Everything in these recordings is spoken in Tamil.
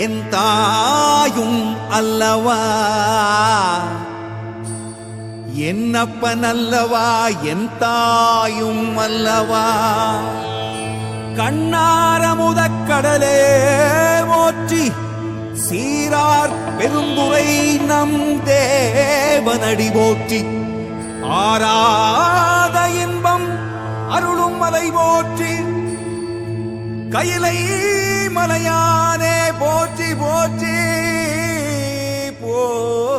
என் தாயும் அல்லவா? என்னப்பன் அல்லவா? என் தாயும் அல்லவா? கண்ணாரமுதக் கடலே மோற்றி சீரார் பெருந்துரை நம் தேவனடி போற்றி. ஆராத இன்பம் அருளும் மலை போற்றி. கையிலை மலையானே போற்றி போற்றி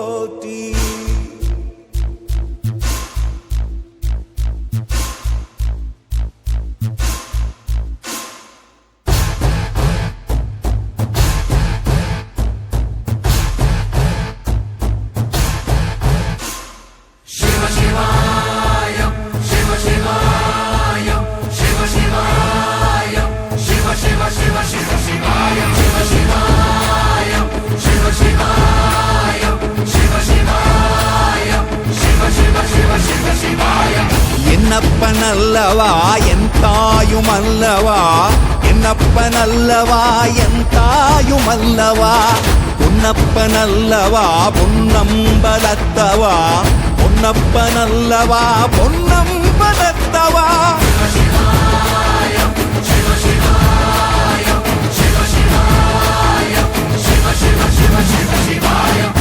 தாயும் அல்லவா என்னப்பன் அல்லவா என் தாயும் அல்லவா பொன்னப்பன் அல்லவா பொன்னம்பலத்தவா? பொன்னப்பன் அல்லவா பொன்னம்பலத்தவா? Shiva Shiva Shiva Shiva Shiva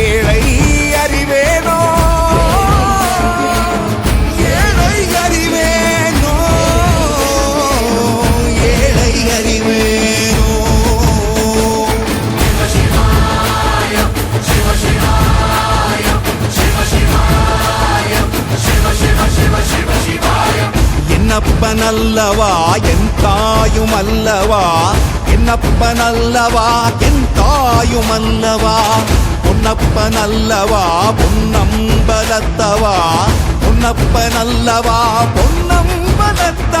என்னப்பன் அல்லவா என் தாயும் அல்லவா? என்னப்பன் அல்லவா என் தாயும் அல்லவா? பொன்னப்பன் அல்லவா பொன்னம்பலத்தவா பொன்னப்பன் அல்லவா பொன்னம்பலத்தவா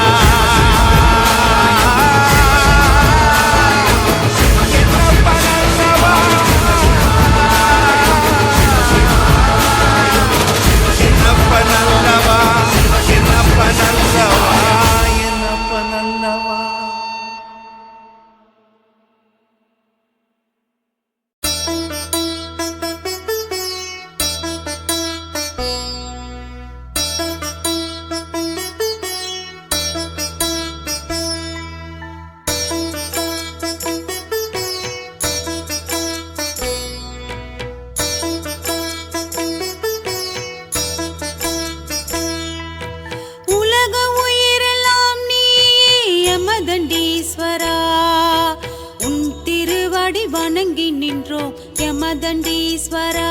யமதண்டீஸ்வரா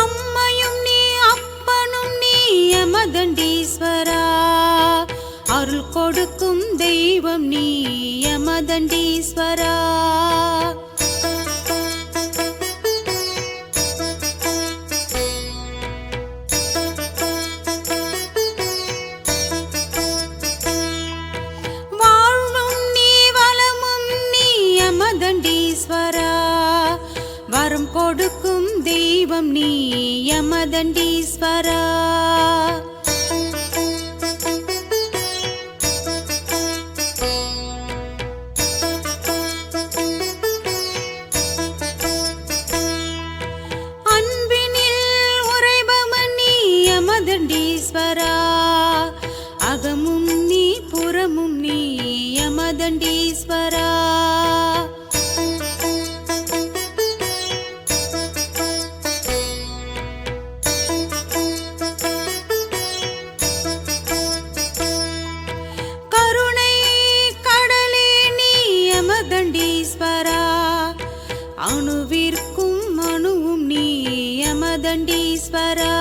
அம்மையும் நீ அப்பனும் நீ யமதண்டீஸ்வரா. அருள் கொடுக்கும் தெய்வம் நீ யமதண்டீஸ்வரா. யமதண்டீஸ்வரா வரம் கொடுக்கும் தெய்வம் நீ யமதண்டீஸ்வரா. அன்பினில் அகமும் நீ புறமும் நீ யமதண்டீஸ்வரா. யமதண்டீஸ்வரா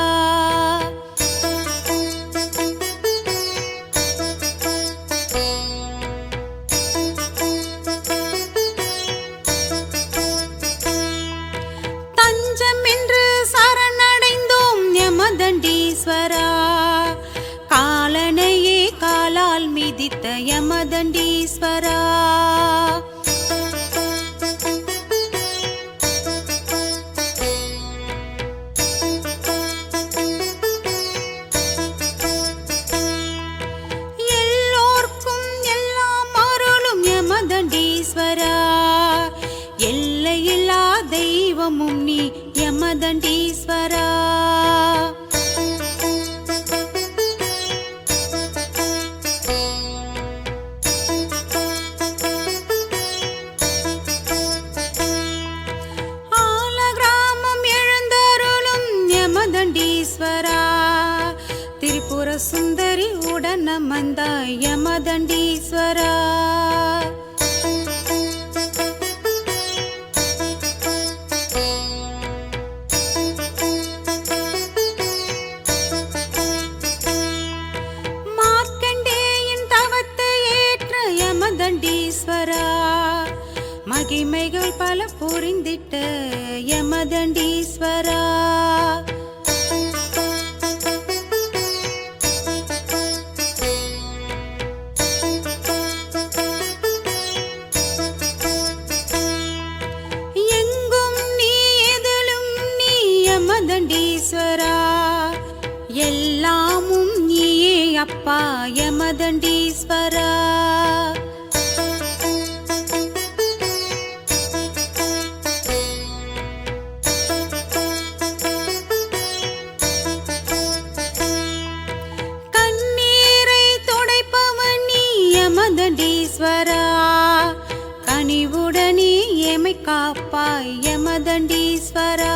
தஞ்சம் என்று சரணடைந்தோம் யமதண்டீஸ்வரா. காலனையே காலால் மிதித்த யமதண்டீஸ்வரா. நீயே மதண்டீஸ்வரா கண்ணீரை துடைப்பவன் கனிவுடனே எமை காப்பாய் யமதண்டீஸ்வரா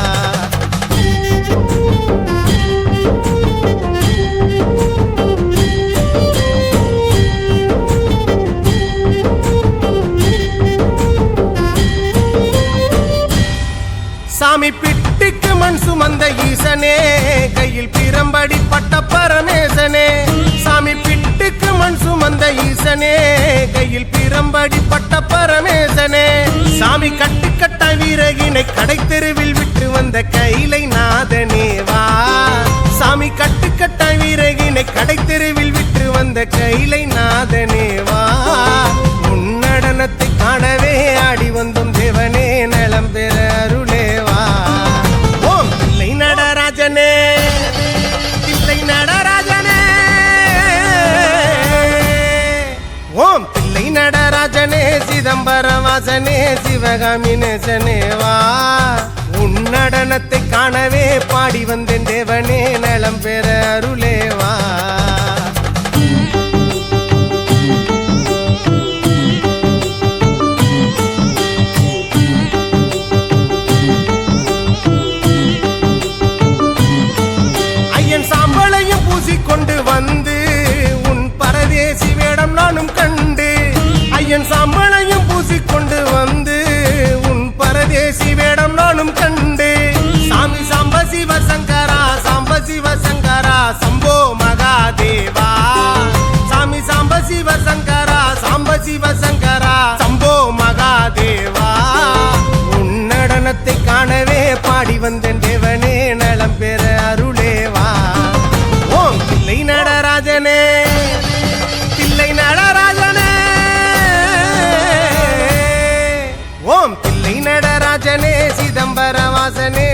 சாமி கட்டுக்கட்ட வீரகினை கடைத்தெருவில் விட்டு வந்த கைலை நாதனேவா சாமி கட்டுக்கட்ட வீரகினை கடைத்தெருவில் விட்டு வந்த கைலை நாதனேவா உன்னடனத்தை சிவகாமி நேசனேவா உன் நடனத்தை காணவே பாடி வந்தேன் தேவனே நலம் பெற அருளேவா